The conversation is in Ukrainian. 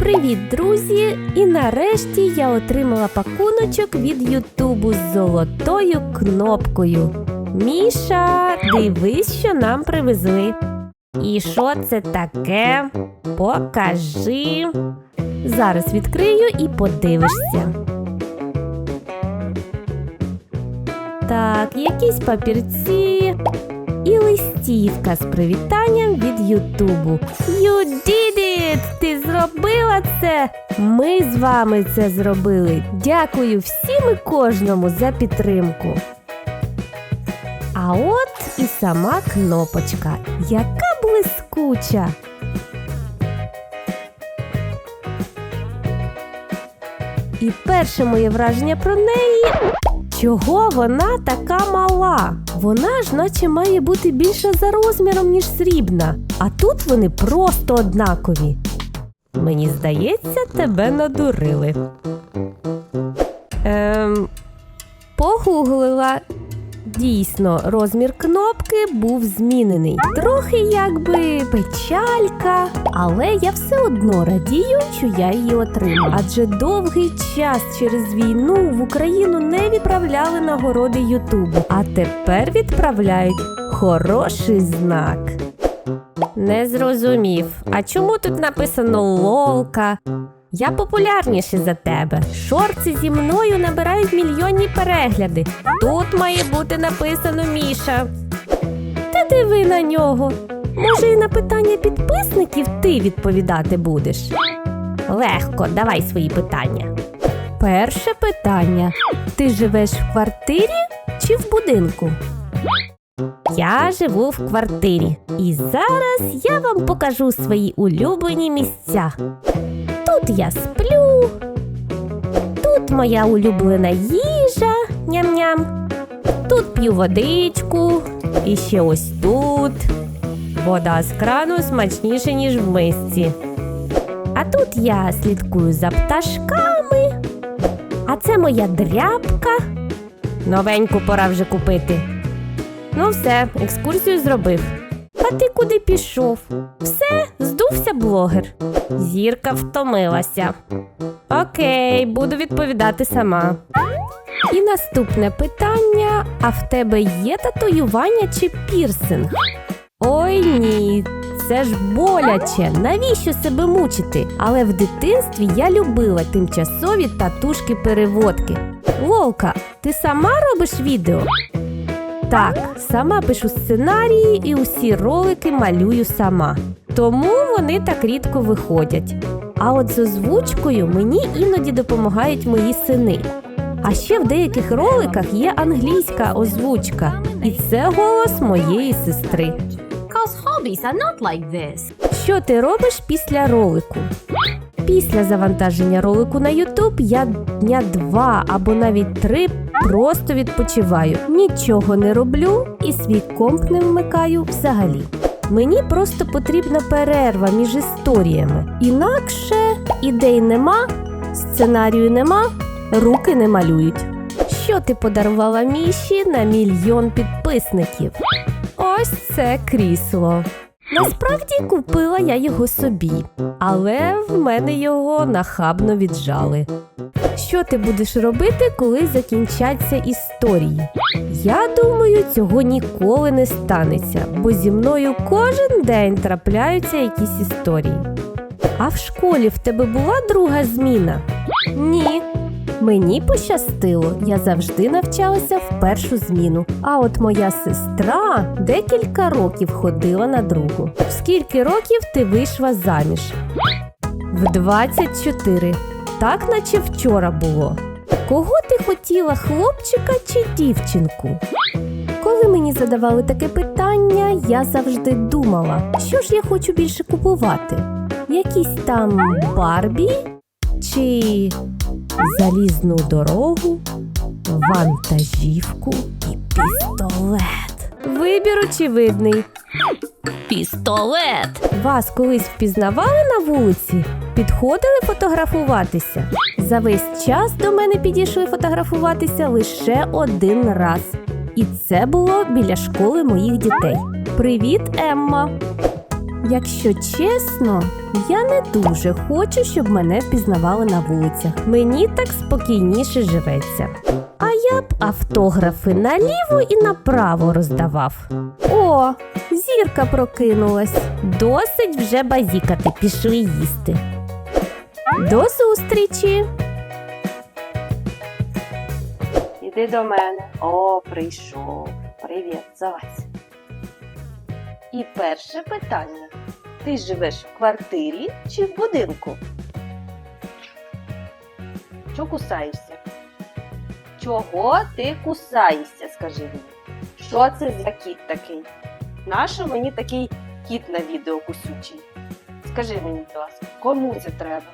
Привіт, друзі! І нарешті я отримала пакуночок від Ютубу з золотою кнопкою. Міша, дивись, що нам привезли. І що це таке? Покажи. Зараз відкрию і подивишся. Так, якісь папірці і листівка з привітанням від Ютубу. You did it! Ти зробила це! Ми з вами це зробили. Дякую всім і кожному за підтримку. А от і сама кнопочка. Яка блискуча! І перше моє враження про неї Чого вона така мала? Вона ж наче має бути більша за розміром, ніж срібна, а тут вони просто однакові. Мені здається, тебе надурили. Ем, погуглила. Дійсно, розмір кнопки був змінений. Трохи якби печалька, але я все одно радію, що я її отримала. Адже довгий час через війну в Україну не відправляли нагороди Ютубу, а тепер відправляють хороший знак. Не зрозумів. А чому тут написано лолка? Я популярніший за тебе. Шорти зі мною набирають мільйонні перегляди. Тут має бути написано Міша. Та диви на нього. Може, і на питання підписників ти відповідати будеш? Легко, давай свої питання. Перше питання: ти живеш в квартирі чи в будинку? Я живу в квартирі, і зараз я вам покажу свої улюблені місця. Тут я сплю, тут моя улюблена їжа, ням-ням. Тут п'ю водичку, і ще ось тут. Вода з крану смачніша, ніж в мисці. А тут я слідкую за пташками. А це моя дряпка. Новеньку пора вже купити. Ну, все, екскурсію зробив. Ти куди пішов? Все, здувся блогер. Зірка втомилася. Окей, буду відповідати сама. І наступне питання: а в тебе є татуювання чи пірсинг? Ой ні, це ж боляче. Навіщо себе мучити? Але в дитинстві я любила тимчасові татушки-переводки. Вовка, ти сама робиш відео? Так, сама пишу сценарії і усі ролики малюю сама. Тому вони так рідко виходять. А от з озвучкою мені іноді допомагають мої сини. А ще в деяких роликах є англійська озвучка, і це голос моєї сестри. Що ти робиш після ролику? Після завантаження ролику на YouTube я дня два або навіть три просто відпочиваю. Нічого не роблю і свій комп не вмикаю взагалі. Мені просто потрібна перерва між історіями. Інакше ідей нема, сценарію нема, руки не малюють. Що ти подарувала Міші на мільйон підписників? Ось це крісло. Насправді купила я його собі, але в мене його нахабно віджали. Що ти будеш робити, коли закінчаться історії? Я думаю, цього ніколи не станеться, бо зі мною кожен день трапляються якісь історії. А в школі в тебе була друга зміна? Ні. Мені пощастило, я завжди навчалася в першу зміну. А от моя сестра декілька років ходила на другу. В скільки років ти вийшла заміж? В 24. Так, наче вчора було. Кого ти хотіла, хлопчика чи дівчинку? Коли мені задавали таке питання, я завжди думала, що ж я хочу більше купувати? Якісь там Барбі чи залізну дорогу, вантажівку і пістолет. Вибір очевидний. Пістолет. Вас колись впізнавали на вулиці? Підходили фотографуватися? За весь час до мене підійшли фотографуватися лише один раз. І це було біля школи моїх дітей. Привіт, Емма! Якщо чесно, я не дуже хочу, щоб мене впізнавали на вулицях. Мені так спокійніше живеться. А я б автографи наліво і направо роздавав. О, зірка прокинулась. Досить вже базікати, пішли їсти. До зустрічі! Іди до мене. О, прийшов. Привіт, залазь. І перше питання. Ти живеш в квартирі чи в будинку? Чого кусаєшся? Чого ти кусаєшся, скажи мені? Що це за кіт такий? Нащо мені такий кіт на відео кусючий? Скажи мені, будь ласка, кому це треба?